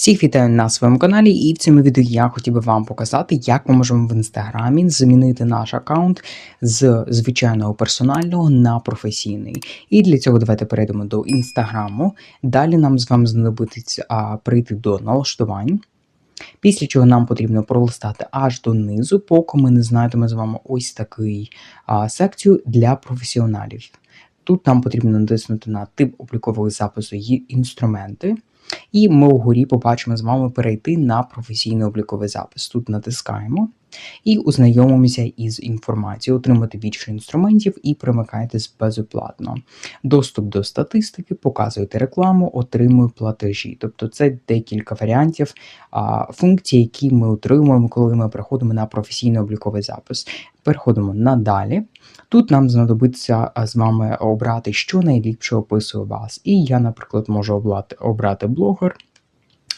Всіх вітаю на своєму каналі, і в цьому відео я хотів би вам показати, як ми можемо в інстаграмі змінити наш аккаунт з звичайного персонального на професійний. І для цього давайте перейдемо до інстаграму. Далі нам з вами знадобиться прийти до налаштувань. Після чого нам потрібно пролистати аж донизу, поки ми не знайдемо з вами ось такий а, секцію для професіоналів. Тут нам потрібно натиснути на тип облікового запису і інструменти. І ми вгорі побачимо з вами перейти на професійний обліковий запис. Тут натискаємо і ознайомимося із інформацією, отримати більше інструментів і примикайтесь безоплатно. Доступ до статистики, показуєте рекламу, отримую платежі. Тобто це декілька варіантів а, функцій, які ми отримуємо, коли ми переходимо на професійний обліковий запис. Переходимо надалі. Тут нам знадобиться з вами обрати, що найліпше описує вас. І я, наприклад, можу обрати блогер.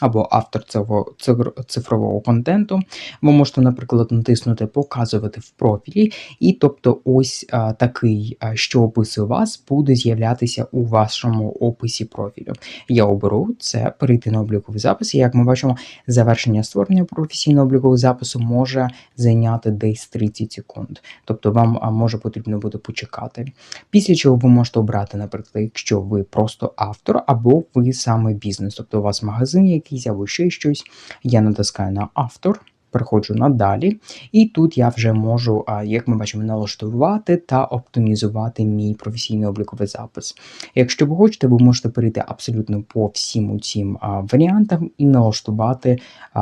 Або автор цього цифр- цифрового контенту, ви можете, наприклад, натиснути Показувати в профілі, і тобто, ось а, такий, а, що описує вас, буде з'являтися у вашому описі профілю. Я оберу це перейти на обліковий запис. І як ми бачимо, завершення створення професійного облікового запису може зайняти десь 30 секунд. Тобто вам а, може потрібно буде почекати. Після чого ви можете обрати, наприклад, якщо ви просто автор, або ви саме бізнес, тобто у вас магазин якийсь або ще щось. Я натискаю на автор. Переходжу надалі, і тут я вже можу, як ми бачимо, налаштувати та оптимізувати мій професійний обліковий запис. Якщо ви хочете, ви можете перейти абсолютно по всім цим варіантам і налаштувати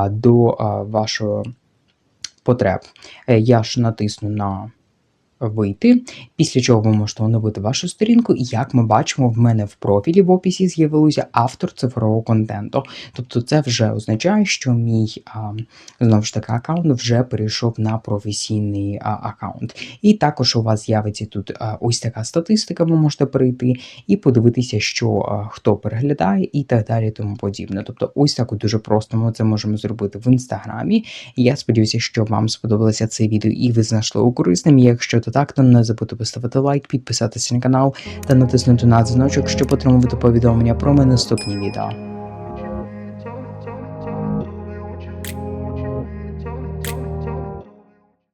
до вашого потреб. Е, Я ж натисну на вийти, після чого ви можете оновити вашу сторінку, і як ми бачимо, в мене в профілі в описі з'явився автор цифрового контенту. Тобто це вже означає, що мій а, знову ж таки аккаунт вже перейшов на професійний а, аккаунт. І також у вас з'явиться тут а, ось така статистика, ви можете перейти і подивитися, що а, хто переглядає, і так далі, тому подібне. Тобто, ось так дуже просто ми це можемо зробити в інстаграмі. Я сподіваюся, що вам сподобалося це відео і ви знайшли його корисним. Якщо то так, не забудьте поставити лайк, підписатися на канал та натиснути на дзвіночок, щоб отримувати повідомлення про мої наступні відео.